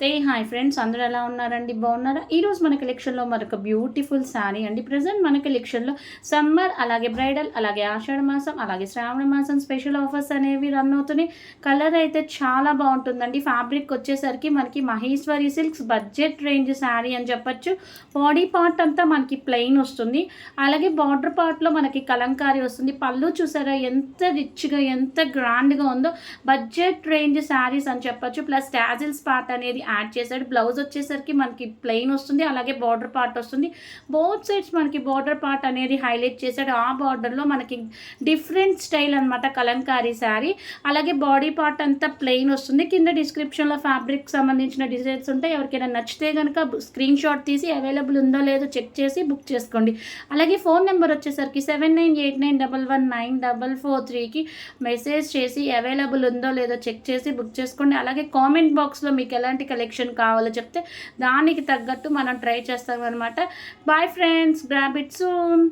తే hi friends అందరూ ఎలా ఉన్నారండి? బాగున్నారా? ఈరోజు మన కలెక్షన్లో మరొక బ్యూటిఫుల్ శారీ అండి. ప్రజెంట్ మన కలెక్షన్లో సమ్మర్ అలాగే బ్రైడల్ అలాగే ఆషాఢ మాసం అలాగే శ్రావణ మాసం స్పెషల్ ఆఫర్స్ అనేవి రన్ అవుతున్నాయి. కలర్ అయితే చాలా బాగుంటుందండి. ఫ్యాబ్రిక్ వచ్చేసరికి మనకి Maheshwari silks budget range sari అని చెప్పొచ్చు. బాడీ పార్ట్ అంతా మనకి ప్లెయిన్ వస్తుంది. అలాగే బార్డర్ పార్ట్లో మనకి కలంకారీ వస్తుంది. పళ్ళు చూసారా? ఎంత రిచ్గా ఎంత గ్రాండ్గా ఉందో. బడ్జెట్ రేంజ్ శారీస్ అని చెప్పొచ్చు. ప్లస్ టాజిల్స్ పార్ట్ అనేది యాడ్ చేశాడు. బ్లౌజ్ వచ్చేసరికి మనకి ప్లెయిన్ వస్తుంది అలాగే బార్డర్ పార్ట్ వస్తుంది. బోత్ సైడ్స్ మనకి బార్డర్ పార్ట్ అనేది హైలైట్ చేశాడు. ఆ బార్డర్లో మనకి డిఫరెంట్ స్టైల్ అనమాట కలంకారీ శారీ అలాగే బాడీ పార్ట్ అంతా ప్లెయిన్ వస్తుంది. కింద డిస్క్రిప్షన్లో ఫ్యాబ్రిక్ సంబంధించిన డిజైన్స్ ఉంటాయి. ఎవరికైనా నచ్చితే కనుక స్క్రీన్ షాట్ తీసి అవైలబుల్ ఉందో లేదో చెక్ చేసి బుక్ చేసుకోండి. అలాగే ఫోన్ నెంబర్ వచ్చేసరికి seven nine eight nine double one nine double four త్రీకి మెసేజ్ చేసి అవైలబుల్ ఉందో లేదో చెక్ చేసి బుక్ చేసుకోండి. అలాగే కామెంట్ బాక్స్లో మీకు ఎలాంటి కలెక్షన్ కావాలో చెప్తే దానికి తగ్గట్టు మనం ట్రై చేస్తాం అనమాట బాయ్ ఫ్రెండ్స్ గ్రాబిట్ సూన్